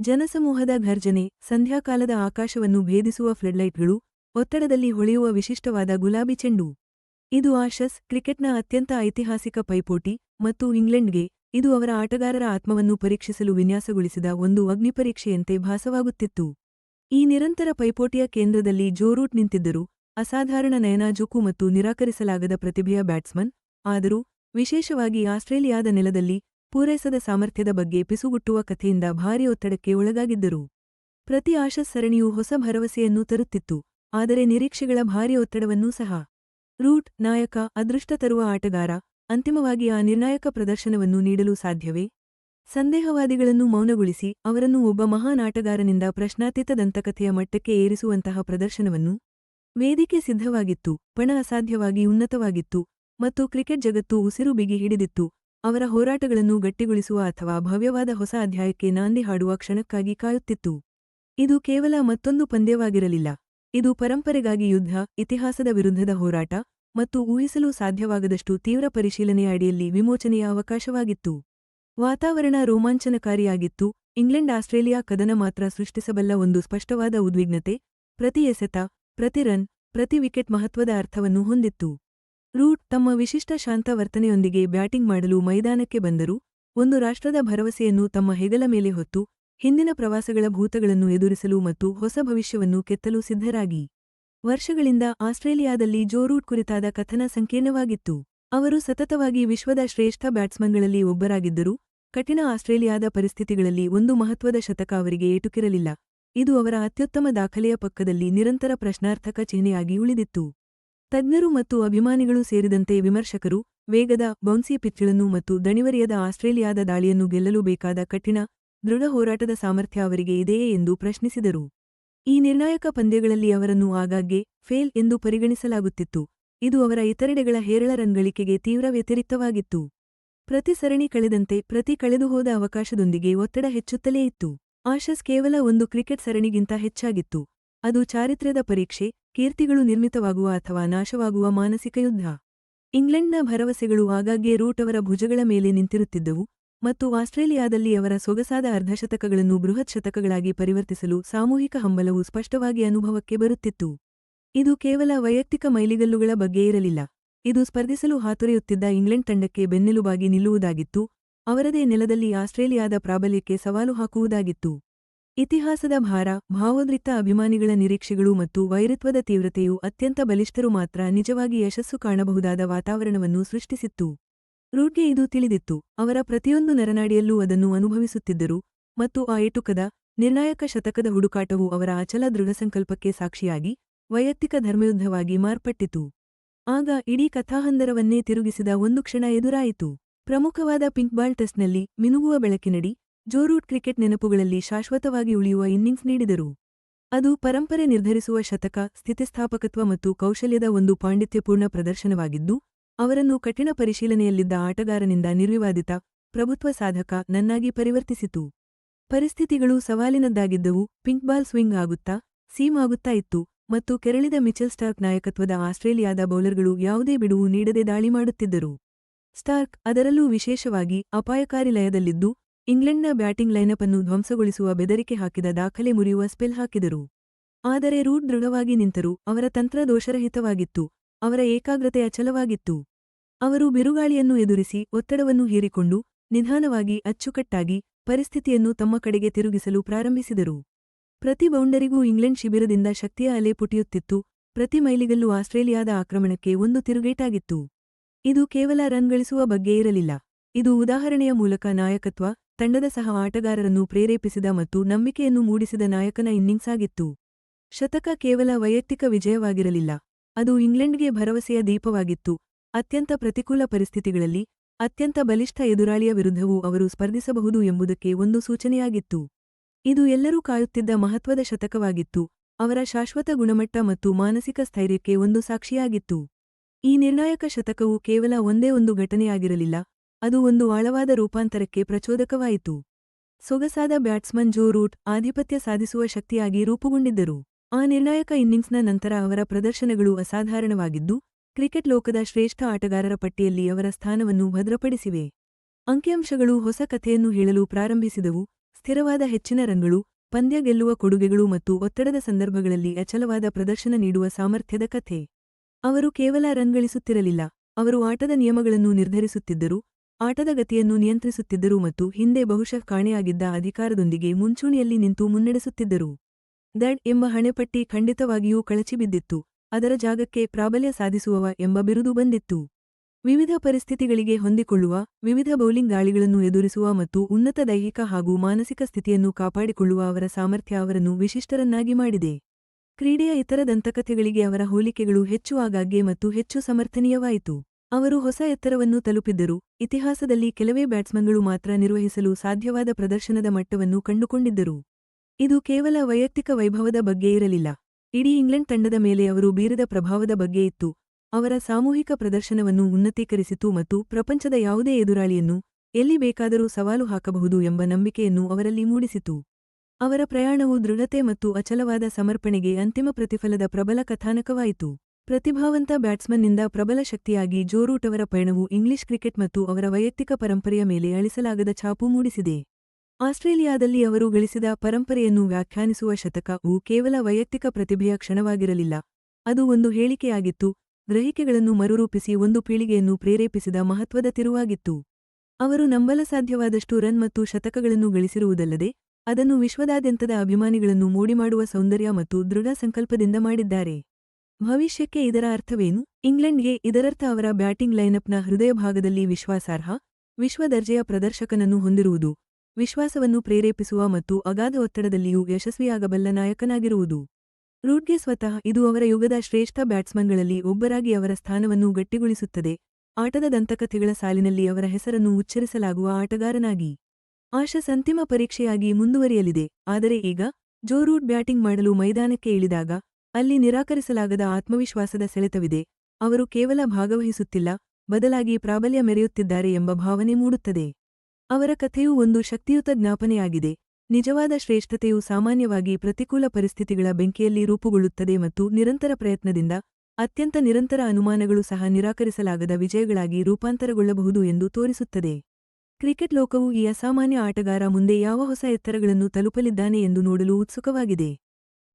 ಜನಸಮೂಹದ ಘರ್ಜನೆ, ಸಂಧ್ಯಾಕಾಲದ ಆಕಾಶವನ್ನು ಭೇದಿಸುವ ಫ್ಲಡ್ಲೈಟ್ಗಳು, ಒತ್ತಡದಲ್ಲಿ ಹೊಳೆಯುವ ವಿಶಿಷ್ಟವಾದ ಗುಲಾಬಿ ಚೆಂಡು. ಇದು ಆಶಸ್ ಕ್ರಿಕೆಟ್ನ ಅತ್ಯಂತ ಐತಿಹಾಸಿಕ ಪೈಪೋಟಿ ಮತ್ತು ಇಂಗ್ಲೆಂಡ್ಗೆ ಇದು ಅವರ ಆಟಗಾರರ ಆತ್ಮವನ್ನು ಪರೀಕ್ಷಿಸಲು ವಿನ್ಯಾಸಗೊಳಿಸಿದ ಒಂದು ಅಗ್ನಿಪರೀಕ್ಷೆಯಂತೆ ಭಾಸವಾಗುತ್ತಿತ್ತು. ಈ ನಿರಂತರ ಪೈಪೋಟಿಯ ಕೇಂದ್ರದಲ್ಲಿ ಜೋರೂಟ್ ನಿಂತಿದ್ದರು, ಅಸಾಧಾರಣ ನಯನಾಜುಕು ಮತ್ತು ನಿರಾಕರಿಸಲಾಗದ ಪ್ರತಿಭೆಯ ಬ್ಯಾಟ್ಸ್ಮನ್, ಆದರೂ, ವಿಶೇಷವಾಗಿ ಆಸ್ಟ್ರೇಲಿಯಾದ ನೆಲದಲ್ಲಿ ಪೂರೈಸದ ಸಾಮರ್ಥ್ಯದ ಬಗ್ಗೆ ಪಿಸುಗುಟ್ಟುವ ಕಥೆಯಿಂದ ಭಾರಿ ಒತ್ತಡಕ್ಕೆ ಒಳಗಾಗಿದ್ದರು. ಪ್ರತಿ ಆಶಸ್ ಸರಣಿಯು ಹೊಸ ಭರವಸೆಯನ್ನು ತರುತ್ತಿತ್ತು, ಆದರೆ ನಿರೀಕ್ಷೆಗಳ ಭಾರಿ ಒತ್ತಡವನ್ನೂ ಸಹ. ರೂಟ್, ನಾಯಕ, ಅದೃಷ್ಟ ತರುವ ಆಟಗಾರ, ಅಂತಿಮವಾಗಿ ಆ ನಿರ್ಣಾಯಕ ಪ್ರದರ್ಶನವನ್ನು ನೀಡಲು ಸಾಧ್ಯವೇ? ಸಂದೇಹವಾದಿಗಳನ್ನು ಮೌನಗೊಳಿಸಿ, ಅವರನ್ನು ಒಬ್ಬ ಮಹಾನ್ ಆಟಗಾರನಿಂದ ಪ್ರಶ್ನಾತೀತ ದಂತಕಥೆಯ ಮಟ್ಟಕ್ಕೆ ಏರಿಸುವಂತಹ ಪ್ರದರ್ಶನವನ್ನು? ವೇದಿಕೆ ಸಿದ್ಧವಾಗಿತ್ತು, ಪಣ ಅಸಾಧ್ಯವಾಗಿ ಉನ್ನತವಾಗಿತ್ತು, ಮತ್ತು ಕ್ರಿಕೆಟ್ ಜಗತ್ತು ಉಸಿರು ಬಿಗಿ ಹಿಡಿದಿತ್ತು. ಅವರ ಹೋರಾಟಗಳನ್ನು ಗಟ್ಟಿಗೊಳಿಸುವ ಅಥವಾ ಭವ್ಯವಾದ ಹೊಸ ಅಧ್ಯಾಯಕ್ಕೆ ನಾಂದಿ ಹಾಡುವ ಕ್ಷಣಕ್ಕಾಗಿ ಕಾಯುತ್ತಿತ್ತು. ಇದು ಕೇವಲ ಮತ್ತೊಂದು ಪಂದ್ಯವಾಗಿರಲಿಲ್ಲ. ಇದು ಪರಂಪರೆಗಾಗಿ ಯುದ್ಧ, ಇತಿಹಾಸದ ವಿರುದ್ಧದ ಹೋರಾಟ ಮತ್ತು ಊಹಿಸಲು ಸಾಧ್ಯವಾಗದಷ್ಟು ತೀವ್ರ ಪರಿಶೀಲನೆಯ ಅಡಿಯಲ್ಲಿ ವಿಮೋಚನೆಯ ಅವಕಾಶವಾಗಿತ್ತು. ವಾತಾವರಣ ರೋಮಾಂಚನಕಾರಿಯಾಗಿತ್ತು. ಇಂಗ್ಲೆಂಡ್ ಆಸ್ಟ್ರೇಲಿಯಾ ಕದನ ಮಾತ್ರ ಸೃಷ್ಟಿಸಬಲ್ಲ ಒಂದು ಸ್ಪಷ್ಟವಾದ ಉದ್ವಿಗ್ನತೆ, ಪ್ರತಿ ಎಸೆತ, ಪ್ರತಿ ರನ್, ಪ್ರತಿ ವಿಕೆಟ್ ಮಹತ್ವದ ಅರ್ಥವನ್ನು ಹೊಂದಿತ್ತು. ರೂಟ್ ತಮ್ಮ ವಿಶಿಷ್ಟ ಶಾಂತ ವರ್ತನೆಯೊಂದಿಗೆ ಬ್ಯಾಟಿಂಗ್ ಮಾಡಲು ಮೈದಾನಕ್ಕೆ ಬಂದರು. ಒಂದು ರಾಷ್ಟ್ರದ ಭರವಸೆಯನ್ನು ತಮ್ಮ ಹೆಗಲ ಮೇಲೆ ಹೊತ್ತು, ಹಿಂದಿನ ಪ್ರವಾಸಗಳ ಭೂತಗಳನ್ನು ಎದುರಿಸಲು ಮತ್ತು ಹೊಸ ಭವಿಷ್ಯವನ್ನು ಕೆತ್ತಲು ಸಿದ್ಧರಾಗಿ. ವರ್ಷಗಳಿಂದ ಆಸ್ಟ್ರೇಲಿಯಾದಲ್ಲಿ ಜೋ ರೂಟ್ ಕುರಿತಾದ ಕಥನ ಸಂಕೀರ್ಣವಾಗಿತ್ತು. ಅವರು ಸತತವಾಗಿ ವಿಶ್ವದ ಶ್ರೇಷ್ಠ ಬ್ಯಾಟ್ಸ್ಮನ್ಗಳಲ್ಲಿ ಒಬ್ಬರಾಗಿದ್ದರು. ಕಠಿಣ ಆಸ್ಟ್ರೇಲಿಯಾದ ಪರಿಸ್ಥಿತಿಗಳಲ್ಲಿ ಒಂದು ಮಹತ್ವದ ಶತಕ ಅವರಿಗೆ ಏಟುಕಿರಲಿಲ್ಲ. ಇದು ಅವರ ಅತ್ಯುತ್ತಮ ದಾಖಲೆಯ ಪಕ್ಕದಲ್ಲಿ ನಿರಂತರ ಪ್ರಶ್ನಾರ್ಥಕ ಚಿಹ್ನೆಯಾಗಿ ಉಳಿದಿತ್ತು. ತಜ್ಞರು ಮತ್ತು ಅಭಿಮಾನಿಗಳು ಸೇರಿದಂತೆ ವಿಮರ್ಶಕರು, ವೇಗದ, ಬೌನ್ಸಿ ಪಿಚ್ಗಳನ್ನು ಮತ್ತು ದಣಿವರಿಯದ ಆಸ್ಟ್ರೇಲಿಯಾದ ದಾಳಿಯನ್ನು ಗೆಲ್ಲಲು ಬೇಕಾದ ಕಠಿಣ, ದೃಢ ಹೋರಾಟದ ಸಾಮರ್ಥ್ಯ ಅವರಿಗೆ ಇದೆಯೇ ಎಂದು ಪ್ರಶ್ನಿಸಿದರು. ಈ ನಿರ್ಣಾಯಕ ಪಂದ್ಯಗಳಲ್ಲಿ ಅವರನ್ನು ಆಗಾಗ್ಗೆ ಫೇಲ್ ಎಂದು ಪರಿಗಣಿಸಲಾಗುತ್ತಿತ್ತು. ಇದು ಅವರ ಇತರೆಡೆಗಳ ಹೇರಳ ರನ್ ಗಳಿಕೆಗೆ ತೀವ್ರ ವ್ಯತಿರಿಕ್ತವಾಗಿತ್ತು. ಪ್ರತಿ ಸರಣಿ ಕಳೆದಂತೆ ಪ್ರತಿ ಕಳೆದುಹೋದ ಅವಕಾಶದೊಂದಿಗೆ ಒತ್ತಡ ಹೆಚ್ಚುತ್ತಲೇ ಇತ್ತು. ಆಶಸ್ ಕೇವಲ ಒಂದು ಕ್ರಿಕೆಟ್ ಸರಣಿಗಿಂತ ಹೆಚ್ಚಾಗಿತ್ತು. ಅದು ಚಾರಿತ್ರ್ಯದ ಪರೀಕ್ಷೆ, ಕೀರ್ತಿಗಳು ನಿರ್ಮಿತವಾಗುವ ಅಥವಾ ನಾಶವಾಗುವ ಮಾನಸಿಕ ಯುದ್ಧ. ಇಂಗ್ಲೆಂಡ್ನ ಭರವಸೆಗಳು ಆಗಾಗ್ಗೆ ರೂಟ್ ಅವರ ಭುಜಗಳ ಮೇಲೆ ನಿಂತಿರುತ್ತಿದ್ದವು ಮತ್ತು ಆಸ್ಟ್ರೇಲಿಯಾದಲ್ಲಿ ಅವರ ಸೊಗಸಾದ ಅರ್ಧಶತಕಗಳನ್ನು ಬೃಹತ್ ಶತಕಗಳಾಗಿ ಪರಿವರ್ತಿಸಲು ಸಾಮೂಹಿಕ ಹಂಬಲವು ಸ್ಪಷ್ಟವಾಗಿ ಅನುಭವಕ್ಕೆ ಬರುತ್ತಿತ್ತು. ಇದು ಕೇವಲ ವೈಯಕ್ತಿಕ ಮೈಲಿಗಲ್ಲುಗಳ ಬಗ್ಗೆ ಇರಲಿಲ್ಲ. ಇದು ಸ್ಪರ್ಧಿಸಲು ಹಾತೊರೆಯುತ್ತಿದ್ದ ಇಂಗ್ಲೆಂಡ್ ತಂಡಕ್ಕೆ ಬೆನ್ನೆಲುಬಾಗಿ ನಿಲ್ಲುವುದಾಗಿತ್ತು, ಅವರದೇ ನೆಲದಲ್ಲಿ ಆಸ್ಟ್ರೇಲಿಯಾದ ಪ್ರಾಬಲ್ಯಕ್ಕೆ ಸವಾಲು ಹಾಕುವುದಾಗಿತ್ತು. ಇತಿಹಾಸದ ಭಾರ, ಭಾವೋದ್ರಿಕ್ತ ಅಭಿಮಾನಿಗಳ ನಿರೀಕ್ಷೆಗಳು ಮತ್ತು ವೈರತ್ವದ ತೀವ್ರತೆಯು ಅತ್ಯಂತ ಬಲಿಷ್ಠರು ಮಾತ್ರ ನಿಜವಾಗಿ ಯಶಸ್ಸು ಕಾಣಬಹುದಾದ ವಾತಾವರಣವನ್ನು ಸೃಷ್ಟಿಸಿತ್ತು. ರೂಟ್ಗೆ ಇದು ತಿಳಿದಿತ್ತು. ಅವರ ಪ್ರತಿಯೊಂದು ನರನಾಡಿಯಲ್ಲೂ ಅದನ್ನು ಅನುಭವಿಸುತ್ತಿದ್ದರು ಮತ್ತು ಆ ಏಟುಕದ ನಿರ್ಣಾಯಕ ಶತಕದ ಹುಡುಕಾಟವು ಅವರ ಅಚಲ ದೃಢಸಂಕಲ್ಪಕ್ಕೆ ಸಾಕ್ಷಿಯಾಗಿ, ವೈಯಕ್ತಿಕ ಧರ್ಮಯುದ್ಧವಾಗಿ ಮಾರ್ಪಟ್ಟಿತು. ಆಗ ಇಡೀ ಕಥಾಹಂದರವನ್ನೇ ತಿರುಗಿಸಿದ ಒಂದು ಕ್ಷಣ ಎದುರಾಯಿತು. ಪ್ರಮುಖವಾದ ಪಿಂಕ್ಬಾಲ್ ಟೆಸ್ಟ್ನಲ್ಲಿ ಮಿನುಗುವ ಬೆಳಕಿನಡಿ ಜೋರೂಟ್ ಕ್ರಿಕೆಟ್ ನೆನಪುಗಳಲ್ಲಿ ಶಾಶ್ವತವಾಗಿ ಉಳಿಯುವ ಇನ್ನಿಂಗ್ಸ್ ನೀಡಿದರು. ಅದು ಪರಂಪರೆ ನಿರ್ಧರಿಸುವ ಶತಕ, ಸ್ಥಿತಿಸ್ಥಾಪಕತ್ವ ಮತ್ತು ಕೌಶಲ್ಯದ ಒಂದು ಪಾಂಡಿತ್ಯಪೂರ್ಣ ಪ್ರದರ್ಶನವಾಗಿದ್ದು, ಅವರನ್ನು ಕಠಿಣ ಪರಿಶೀಲನೆಯಲ್ಲಿದ್ದ ಆಟಗಾರನಿಂದ ನಿರ್ವಿವಾದಿತ, ಪ್ರಭುತ್ವ ಸಾಧಕ, ನನ್ನಾಗಿ ಪರಿವರ್ತಿಸಿತು. ಪರಿಸ್ಥಿತಿಗಳು ಸವಾಲಿನದ್ದಾಗಿದ್ದವು ಪಿಂಕ್ಬಾಲ್ ಸ್ವಿಂಗ್ ಆಗುತ್ತಾ, ಸೀಮ್ ಆಗುತ್ತಾ ಇತ್ತು, ಮತ್ತು ಕೆರಳಿದ ಮಿಚೆಲ್ ಸ್ಟಾರ್ಕ್ ನಾಯಕತ್ವದ ಆಸ್ಟ್ರೇಲಿಯಾದ ಬೌಲರ್ಗಳು ಯಾವುದೇ ಬಿಡುವು ನೀಡದೆ ದಾಳಿ ಮಾಡುತ್ತಿದ್ದರು. ಸ್ಟಾರ್ಕ್ ಅದರಲ್ಲೂ ವಿಶೇಷವಾಗಿ ಅಪಾಯಕಾರಿ ಲಯದಲ್ಲಿದ್ದು ಇಂಗ್ಲೆಂಡ್ನ ಬ್ಯಾಟಿಂಗ್ ಲೈನಪ್ ಅನ್ನು ಧ್ವಂಸಗೊಳಿಸುವ ಬೆದರಿಕೆ ಹಾಕಿದ ದಾಖಲೆ ಮುರಿಯುವ ಸ್ಪೆಲ್ ಹಾಕಿದರು. ಆದರೆ ರೂಟ್ ದೃಢವಾಗಿ ನಿಂತರು, ಅವರ ತಂತ್ರ ದೋಷರಹಿತವಾಗಿತ್ತು, ಅವರ ಏಕಾಗ್ರತೆ ಅಚಲವಾಗಿತ್ತು ಅವರು ಬಿರುಗಾಳಿಯನ್ನು ಎದುರಿಸಿ ಒತ್ತಡವನ್ನು ಹೀರಿಕೊಂಡು, ನಿಧಾನವಾಗಿ ಅಚ್ಚುಕಟ್ಟಾಗಿ ಪರಿಸ್ಥಿತಿಯನ್ನು ತಮ್ಮ ಕಡೆಗೆ ತಿರುಗಿಸಲು ಪ್ರಾರಂಭಿಸಿದರು. ಪ್ರತಿ ಬೌಂಡರಿಗೂ ಇಂಗ್ಲೆಂಡ್ ಶಿಬಿರದಿಂದ ಶಕ್ತಿಯ ಅಲೆ ಪುಟಿಯುತ್ತಿತ್ತು, ಪ್ರತಿ ಮೈಲಿಗಲ್ಲೂ ಆಸ್ಟ್ರೇಲಿಯಾದ ಆಕ್ರಮಣಕ್ಕೆ ಒಂದು ತಿರುಗೇಟಾಗಿತ್ತು. ಇದು ಕೇವಲ ರನ್ ಗಳಿಸುವ ಬಗ್ಗೆ ಇರಲಿಲ್ಲ. ಇದು ಉದಾಹರಣೆಯ ಮೂಲಕ ನಾಯಕತ್ವ ತಂಡದ ಸಹ ಆಟಗಾರರನ್ನು ಪ್ರೇರೇಪಿಸಿದ ಮತ್ತು ನಂಬಿಕೆಯನ್ನು ಮೂಡಿಸಿದ ನಾಯಕನ ಇನ್ನಿಂಗ್ಸ್ ಆಗಿತ್ತು ಶತಕ ಕೇವಲ ವೈಯಕ್ತಿಕ ವಿಜಯವಾಗಿರಲಿಲ್ಲ. ಅದು ಇಂಗ್ಲೆಂಡ್ಗೆ ಭರವಸೆಯ ದೀಪವಾಗಿತ್ತು. ಅತ್ಯಂತ ಪ್ರತಿಕೂಲ ಪರಿಸ್ಥಿತಿಗಳಲ್ಲಿ, ಅತ್ಯಂತ ಬಲಿಷ್ಠ ಎದುರಾಳಿಯ ವಿರುದ್ಧವೂ ಅವರು ಸ್ಪರ್ಧಿಸಬಹುದು ಎಂಬುದಕ್ಕೆ ಒಂದು ಸೂಚನೆಯಾಗಿತ್ತು. ಇದು ಎಲ್ಲರೂ ಕಾಯುತ್ತಿದ್ದ ಮಹತ್ವದ ಶತಕವಾಗಿತ್ತು. ಅವರ ಶಾಶ್ವತ ಗುಣಮಟ್ಟ ಮತ್ತು ಮಾನಸಿಕ ಸ್ಥೈರ್ಯಕ್ಕೆ ಒಂದು ಸಾಕ್ಷಿಯಾಗಿತ್ತು. ಈ ನಿರ್ಣಾಯಕ ಶತಕವು ಕೇವಲ ಒಂದೇ ಒಂದು ಘಟನೆಯಾಗಿರಲಿಲ್ಲ ಅದು ಒಂದು ಆಳವಾದ ರೂಪಾಂತರಕ್ಕೆ ಪ್ರಚೋದಕವಾಯಿತು. ಸೊಗಸಾದ ಬ್ಯಾಟ್ಸ್ಮನ್ ಜೋ ರೂಟ್ ಆಧಿಪತ್ಯ ಸಾಧಿಸುವ ಶಕ್ತಿಯಾಗಿ ರೂಪುಗೊಂಡಿದ್ದರು. ಆ ನಿರ್ಣಾಯಕ ಇನ್ನಿಂಗ್ಸ್ನ ನಂತರ ಅವರ ಪ್ರದರ್ಶನಗಳು ಅಸಾಧಾರಣವಾಗಿದ್ದು, ಕ್ರಿಕೆಟ್ ಲೋಕದ ಶ್ರೇಷ್ಠ ಆಟಗಾರರ ಪಟ್ಟಿಯಲ್ಲಿ ಅವರ ಸ್ಥಾನವನ್ನು ಭದ್ರಪಡಿಸಿವೆ. ಅಂಕಿಅಂಶಗಳು ಹೊಸ ಕಥೆಯನ್ನು ಹೇಳಲು ಪ್ರಾರಂಭಿಸಿದವು. ಸ್ಥಿರವಾದ ಹೆಚ್ಚಿನ ರನ್ಗಳು, ಪಂದ್ಯ ಗೆಲ್ಲುವ ಕೊಡುಗೆಗಳು ಮತ್ತು ಒತ್ತಡದ ಸಂದರ್ಭಗಳಲ್ಲಿ ಅಚಲವಾದ ಪ್ರದರ್ಶನ ನೀಡುವ ಸಾಮರ್ಥ್ಯದ ಕಥೆ. ಅವರು ಕೇವಲ ರನ್ಗಳಿಸುತ್ತಿರಲಿಲ್ಲ ಅವರು ಆಟದ ನಿಯಮಗಳನ್ನು ನಿರ್ಧರಿಸುತ್ತಿದ್ದರು. ಆಟದ ಗತಿಯನ್ನು ನಿಯಂತ್ರಿಸುತ್ತಿದ್ದರು ಮತ್ತು ಹಿಂದೆ ಬಹುಶಃ ಕಾಣೆಯಾಗಿದ್ದ ಅಧಿಕಾರದೊಂದಿಗೆ ಮುಂಚೂಣಿಯಲ್ಲಿ ನಿಂತು ಮುನ್ನಡೆಸುತ್ತಿದ್ದರು. ದಡ್ ಎಂಬ ಹಣೆಪಟ್ಟಿ ಖಂಡಿತವಾಗಿಯೂ ಕಳಚಿಬಿದ್ದಿತ್ತು, ಅದರ ಜಾಗಕ್ಕೆ ಪ್ರಾಬಲ್ಯ ಸಾಧಿಸುವವ ಎಂಬ ಬಿರುದು ಬಂದಿತ್ತು. ವಿವಿಧ ಪರಿಸ್ಥಿತಿಗಳಿಗೆ ಹೊಂದಿಕೊಳ್ಳುವ, ವಿವಿಧ ಬೌಲಿಂಗ್ ದಾಳಿಗಳನ್ನು ಎದುರಿಸುವ ಮತ್ತು ಉನ್ನತ ದೈಹಿಕ ಹಾಗೂ ಮಾನಸಿಕ ಸ್ಥಿತಿಯನ್ನು ಕಾಪಾಡಿಕೊಳ್ಳುವ ಅವರ ಸಾಮರ್ಥ್ಯ ಅವರನ್ನು ವಿಶಿಷ್ಟರನ್ನಾಗಿ ಮಾಡಿದೆ. ಕ್ರೀಡೆಯ ಇತರ ದಂತಕಥೆಗಳಿಗೆ ಅವರ ಹೋಲಿಕೆಗಳು ಹೆಚ್ಚು ಆಗಾಗ್ಗೆ ಮತ್ತು ಹೆಚ್ಚು ಸಮರ್ಥನೀಯವಾಯಿತು. ಅವರು ಹೊಸ ಎತ್ತರವನ್ನು ತಲುಪಿದ್ದರು. ಇತಿಹಾಸದಲ್ಲಿ ಕೆಲವೇ ಬ್ಯಾಟ್ಸ್ಮನ್ಗಳು ಮಾತ್ರ ನಿರ್ವಹಿಸಲು ಸಾಧ್ಯವಾದ ಪ್ರದರ್ಶನದ ಮಟ್ಟವನ್ನು ಕಂಡುಕೊಂಡಿದ್ದರು. ಇದು ಕೇವಲ ವೈಯಕ್ತಿಕ ವೈಭವದ ಬಗ್ಗೆ ಇರಲಿಲ್ಲ. ಇಡೀ ಇಂಗ್ಲೆಂಡ್ ತಂಡದ ಮೇಲೆ ಅವರು ಬೀರದ ಪ್ರಭಾವದ ಬಗ್ಗೆ ಇತ್ತು. ಅವರ ಸಾಮೂಹಿಕ ಪ್ರದರ್ಶನವನ್ನು ಉನ್ನತೀಕರಿಸಿತು ಮತ್ತು ಪ್ರಪಂಚದ ಯಾವುದೇ ಎದುರಾಳಿಯನ್ನು ಎಲ್ಲಿ ಬೇಕಾದರೂ ಸವಾಲು ಹಾಕಬಹುದು ಎಂಬ ನಂಬಿಕೆಯನ್ನು ಅವರಲ್ಲಿ ಮೂಡಿಸಿತು. ಅವರ ಪ್ರಯಾಣವು ದೃಢತೆ ಮತ್ತು ಅಚಲವಾದ ಸಮರ್ಪಣೆಗೆ ಅಂತಿಮ ಪ್ರತಿಫಲದ ಪ್ರಬಲ ಕಥಾನಕವಾಯಿತು. ಪ್ರತಿಭಾವಂತ ಬ್ಯಾಟ್ಸ್ಮನ್ನಿಂದ ಪ್ರಬಲ ಶಕ್ತಿಯಾಗಿ ಜೋರೂಟ್ ಅವರ ಪಯಣವು ಇಂಗ್ಲಿಷ್ ಕ್ರಿಕೆಟ್ ಮತ್ತು ಅವರ ವೈಯಕ್ತಿಕ ಪರಂಪರೆಯ ಮೇಲೆ ಅಳಿಸಲಾಗದ ಛಾಪು ಮೂಡಿಸಿದೆ. ಆಸ್ಟ್ರೇಲಿಯಾದಲ್ಲಿ ಅವರು ಗಳಿಸಿದ ಪರಂಪರೆಯನ್ನು ವ್ಯಾಖ್ಯಾನಿಸುವ ಶತಕವು ಕೇವಲ ವೈಯಕ್ತಿಕ ಪ್ರತಿಭೆಯ ಕ್ಷಣವಾಗಿರಲಿಲ್ಲ. ಅದು ಒಂದು ಹೇಳಿಕೆಯಾಗಿತ್ತು, ಗ್ರಹಿಕೆಗಳನ್ನು ಮರುರೂಪಿಸಿ ಒಂದು ಪೀಳಿಗೆಯನ್ನು ಪ್ರೇರೇಪಿಸಿದ ಮಹತ್ವದ ತಿರುವಾಗಿತ್ತು. ಅವರು ನಂಬಲಸಾಧ್ಯವಾದಷ್ಟು ರನ್ ಮತ್ತು ಶತಕಗಳನ್ನು ಗಳಿಸಿರುವುದಲ್ಲದೆ, ಅದನ್ನು ವಿಶ್ವದಾದ್ಯಂತದ ಅಭಿಮಾನಿಗಳನ್ನು ಮೋಡಿಮಾಡುವ ಸೌಂದರ್ಯ ಮತ್ತು ದೃಢ ಸಂಕಲ್ಪದಿಂದ ಮಾಡಿದ್ದಾರೆ. ಭವಿಷ್ಯಕ್ಕೆ ಇದರ ಅರ್ಥವೇನು? ಇಂಗ್ಲೆಂಡ್ಗೆ ಇದರರ್ಥ ಅವರ ಬ್ಯಾಟಿಂಗ್ ಲೈನಪ್ನ ಹೃದಯಭಾಗದಲ್ಲಿ ವಿಶ್ವಾಸಾರ್ಹ ವಿಶ್ವ ದರ್ಜೆಯ ಪ್ರದರ್ಶಕನನ್ನು ಹೊಂದಿರುವುದು, ವಿಶ್ವಾಸವನ್ನು ಪ್ರೇರೇಪಿಸುವ ಮತ್ತು ಅಗಾಧ ಒತ್ತಡದಲ್ಲಿಯೂ ಯಶಸ್ವಿಯಾಗಬಲ್ಲ ನಾಯಕನಾಗಿರುವುದು. ರೂಟ್ಗೆ ಸ್ವತಃ ಇದು ಅವರ ಯುಗದ ಶ್ರೇಷ್ಠ ಬ್ಯಾಟ್ಸ್ಮನ್ಗಳಲ್ಲಿ ಒಬ್ಬರಾಗಿ ಅವರ ಸ್ಥಾನವನ್ನು ಗಟ್ಟಿಗೊಳಿಸುತ್ತದೆ. ಆಟದ ದಂತಕಥೆಗಳ ಸಾಲಿನಲ್ಲಿ ಅವರ ಹೆಸರನ್ನು ಉಚ್ಚರಿಸಲಾಗುವ ಆಟಗಾರನಾಗಿ. ಆಶಸ್ ಅಂತಿಮ ಪರೀಕ್ಷೆಯಾಗಿ ಮುಂದುವರಿಯಲಿದೆ. ಆದರೆ ಈಗ ಜೋ ರೂಟ್ ಬ್ಯಾಟಿಂಗ್ ಮಾಡಲು ಮೈದಾನಕ್ಕೆ ಇಳಿದಾಗ ಅಲ್ಲಿ ನಿರಾಕರಿಸಲಾಗದ ಆತ್ಮವಿಶ್ವಾಸದ ಸೆಳೆತವಿದೆ. ಅವರು ಕೇವಲ ಭಾಗವಹಿಸುತ್ತಿಲ್ಲ, ಬದಲಾಗಿ ಪ್ರಾಬಲ್ಯ ಮೆರೆಯುತ್ತಿದ್ದಾರೆ ಎಂಬ ಭಾವನೆ ಮೂಡುತ್ತದೆ. ಅವರ ಕಥೆಯು ಒಂದು ಶಕ್ತಿಯುತ ಜ್ಞಾಪನೆಯಾಗಿದೆ. ನಿಜವಾದ ಶ್ರೇಷ್ಠತೆಯು ಸಾಮಾನ್ಯವಾಗಿ ಪ್ರತಿಕೂಲ ಪರಿಸ್ಥಿತಿಗಳ ಬೆಂಕಿಯಲ್ಲಿ ರೂಪುಗೊಳ್ಳುತ್ತದೆ ಮತ್ತು ನಿರಂತರ ಪ್ರಯತ್ನದಿಂದ ಅತ್ಯಂತ ನಿರಂತರ ಅನುಮಾನಗಳು ಸಹ ನಿರಾಕರಿಸಲಾಗದ ವಿಜಯಗಳಾಗಿ ರೂಪಾಂತರಗೊಳ್ಳಬಹುದು ಎಂದು ತೋರಿಸುತ್ತದೆ. ಕ್ರಿಕೆಟ್ ಲೋಕವು ಈ ಅಸಾಮಾನ್ಯ ಆಟಗಾರ ಮುಂದೆ ಯಾವ ಹೊಸ ಎತ್ತರಗಳನ್ನು ತಲುಪಲಿದ್ದಾನೆ ಎಂದು ನೋಡಲು ಉತ್ಸುಕವಾಗಿದೆ.